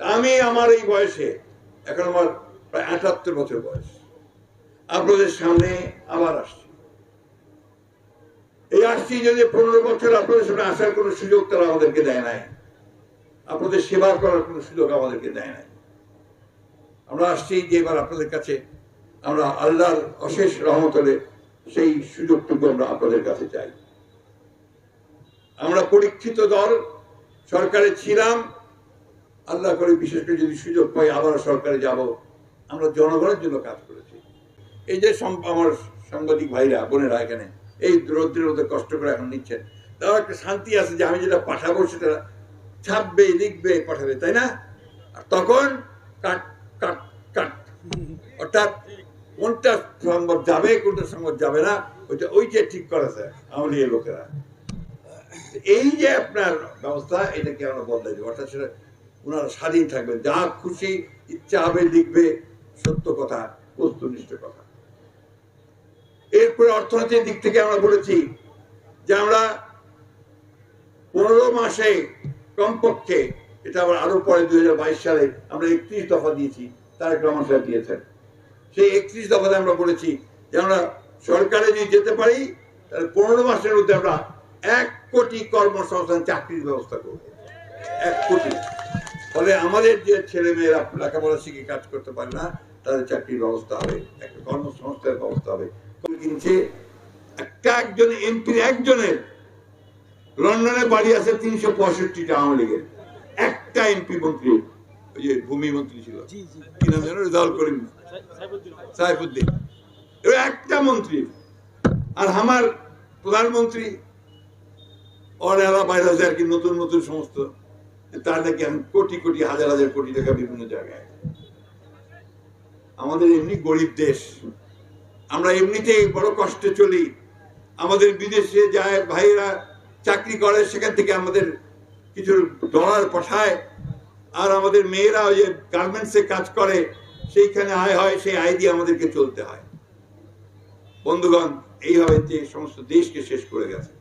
আমি আমার এই বয়সে, এখন আমার প্রায় আটাত্তর বছর বয়স, আপনাদের সামনে আবার আসছি। এই আসছি যদি পনেরো বছর আপনাদের সামনে আসার কোনো সুযোগ তারা আমাদেরকে দেয় নাই। আপনাদের সেবা করার কোনো সুযোগ আমাদেরকে দেয় নাই। আমরা আসছি যে এবার আপনাদের কাছে আমরা আল্লাহর অশেষ রহমত হলে সেই সুযোগটুকু আমরা আপনাদের কাছে চাই। আমরা পরীক্ষিত দল, সরকারে ছিলাম আল্লাহ করে বিশেষ করে যদি সুযোগ পাই আবার সরকারে যাব। আমরা জনগণের জন্য কাজ করেছি। এই যে আমার সাংবাদিক ভাইরা, বোনেরা এখানে, এই রৌদ্রের মধ্যে কষ্ট করে এখন নিচ্ছেন। তাও একটা শান্তি আছে যে আমি যেটা পাঠাবো সেটা ছাপবে, লিখবে, পাঠাবে, তাই না? আর তখন কাট কাট কাট। অর্থাৎ কোনটা সংবাদ যাবে, কোনটা সংবাদ যাবে না, ওইটা ওই যে ঠিক করেছে আমাদের এই লোকেরা। এই যে আপনার ব্যবস্থা এটাকে আমরা বদলে দেবো? অর্থাৎ সেটা ওনারা স্বাধীন থাকবেন। যা খুশি, ইচ্ছা হবে লিখবে, সত্য কথা, বস্তুনিষ্ঠ কথা। এরপরে অর্থনৈতিক দিক থেকে আমরা বলেছি যে আমরা পনেরো মাসে কমপক্ষে, এটা আবার আরও পরে দুই সালে আমরা একত্রিশ দফা দিয়েছি তার রহমান সাহেব দিয়েছেন। সেই একত্রিশ দফাতে আমরা বলেছি যে আমরা সরকারে যদি যেতে পারি, তাহলে পনেরো মাসের মধ্যে আমরা এক কোটি কর্মসংস্থান, চাকরির ব্যবস্থা করব। এক কোটি। ফলে আমাদের যে ছেলে মেয়েরা লেখাপড়া শিখে কাজ করতে পারে না তাদের চাকরির ব্যবস্থা হবে একটা কর্মসংস্থানের ব্যবস্থা হবে। কিনছে একটা একজন এমপির একজনের লন্ডনে বাড়ি আছে তিনশো পঁয়ষট্টিটা আওয়ামী লীগের। একটা এমপি মন্ত্রী ওই যে ভূমি মন্ত্রী ছিল। কি নাম যেন রেজাউল করিম সাইফুদ্দিন। এবার একটা মন্ত্রী আর আমার প্রধানমন্ত্রী এলা বাইরে আছে আর কি নতুন নতুন সমস্ত তার আমি কোটি কোটি, হাজার হাজার কোটি টাকা বিভিন্ন জায়গায়? আমাদের এমনি গরিব দেশ। আমরা এমনিতেই বড় কষ্টে চলি। আমাদের বিদেশে যায় ভাইয়েরা চাকরি করে, সেখান থেকে আমাদের কিছু ডলার পাঠায়। আর আমাদের মেয়েরা ওই যে গার্মেন্টসে কাজ করে, সেইখানে আয় হয়, সেই আয় দিয়ে আমাদেরকে চলতে হয়। বন্ধুগণ, এইভাবে যে সমস্ত দেশকে শেষ করে গেছে।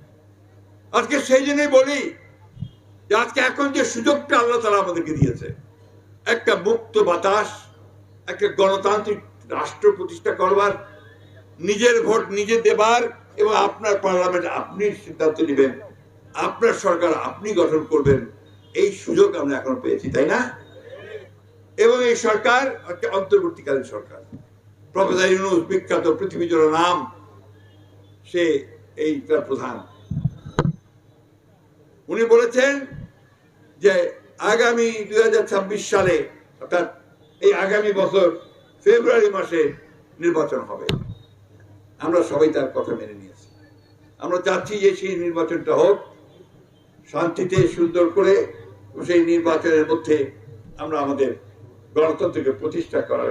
আজকে সেই জন্যই বলি যে আজকে এখন যে সুযোগটা আল্লাহ তালা আমাদেরকে দিয়েছে, একটা মুক্ত বাতাস, একটা গণতান্ত্রিক রাষ্ট্র প্রতিষ্ঠা করবার, নিজের ভোট নিজে দেবার এবং আপনার পার্লামেন্ট আপনি সিদ্ধান্ত নেবেন, আপনার সরকার আপনি গঠন করবেন, এই সুযোগ আমরা এখন পেয়েছি, তাই না? এবং এই সরকার একটা অন্তর্বর্তীকালীন সরকার। প্রফেসর ইউনুস বিখ্যাত পৃথিবী জোড়া নাম, সে এইটা প্রধান। উনি বলেছেন যে আগামী দু হাজার ছাব্বিশ সালে, অর্থাৎ এই আগামী বছর ফেব্রুয়ারি মাসে নির্বাচন হবে। আমরা সবাই তার কথা মেনে নিয়েছি। আমরা চাচ্ছি যে সেই নির্বাচনটা হোক, শান্তিতে, সুন্দর করে সেই নির্বাচনের মধ্যে আমরা আমাদের গণতন্ত্রকে প্রতিষ্ঠা করার